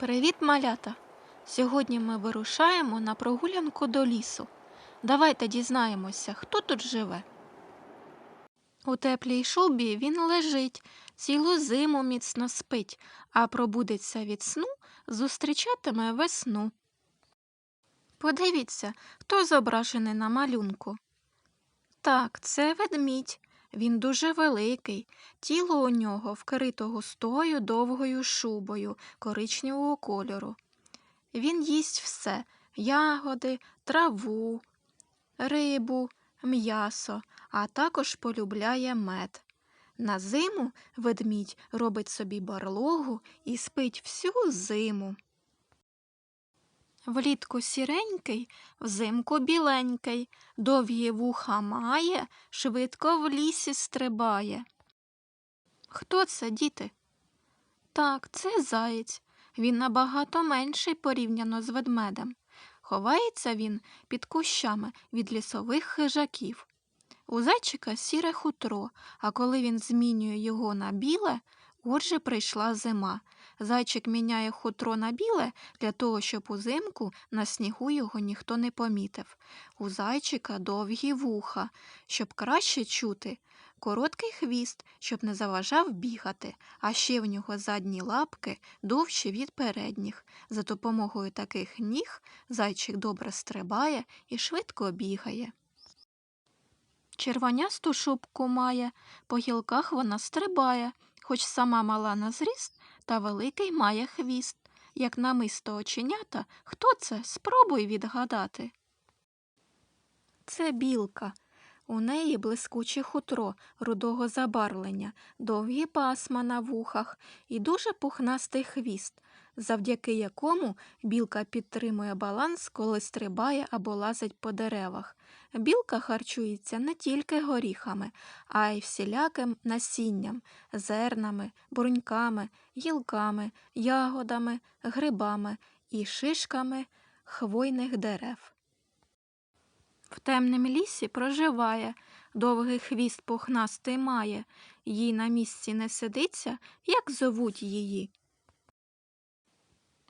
Привіт, малята! Сьогодні ми вирушаємо на прогулянку до лісу. Давайте дізнаємося, хто тут живе. У теплій шубі він лежить, цілу зиму міцно спить, а пробудеться від сну, зустрічатиме весну. Подивіться, хто зображений на малюнку. Так, це ведмідь. Він дуже великий. Тіло у нього вкрито густою довгою шубою коричневого кольору. Він їсть все ягоди, траву, рибу, м'ясо, а також полюбляє мед. На зиму ведмідь робить собі барлогу і спить всю зиму. Влітку сіренький, взимку біленький, довгі вуха має, швидко в лісі стрибає. Хто це, діти? Так, це заєць. Він набагато менший порівняно з ведмедем. Ховається він під кущами від лісових хижаків. У зайчика сіре хутро, а коли він змінює його на біле, отже прийшла зима. Зайчик міняє хутро на біле для того, щоб узимку на снігу його ніхто не помітив. У зайчика довгі вуха, щоб краще чути, короткий хвіст, щоб не заважав бігати, а ще в нього задні лапки довші від передніх. За допомогою таких ніг зайчик добре стрибає і швидко бігає. Червонясту шубку має, по гілках вона стрибає, хоч сама мала на зріст, та великий має хвіст. Як намисто оченята, хто це? Спробуй відгадати. Це білка. У неї блискуче хутро рудого забарвлення, довгі пасма на вухах і дуже пухнастий хвіст, завдяки якому білка підтримує баланс, коли стрибає або лазить по деревах. Білка харчується не тільки горіхами, а й всіляким насінням, зернами, бруньками, гілками, ягодами, грибами і шишками хвойних дерев. В темнім лісі проживає, довгий хвіст пухнастий має, їй на місці не сидиться, як зовуть її.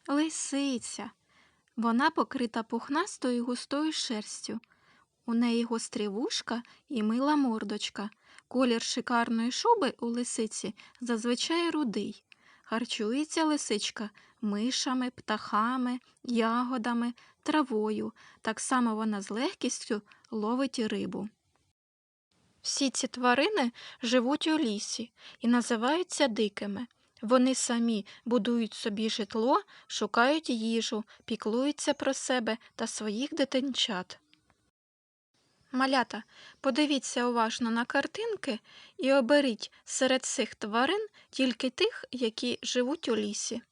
Лисиця. Вона покрита пухнастою густою шерстю. У неї гострі вушка і мила мордочка. Колір шикарної шуби у лисиці зазвичай рудий. Харчується лисичка мишами, птахами, ягодами, травою. Так само вона з легкістю ловить рибу. Всі ці тварини живуть у лісі і називаються дикими. Вони самі будують собі житло, шукають їжу, піклуються про себе та своїх дитинчат. Малята, подивіться уважно на картинки і оберіть серед цих тварин тільки тих, які живуть у лісі.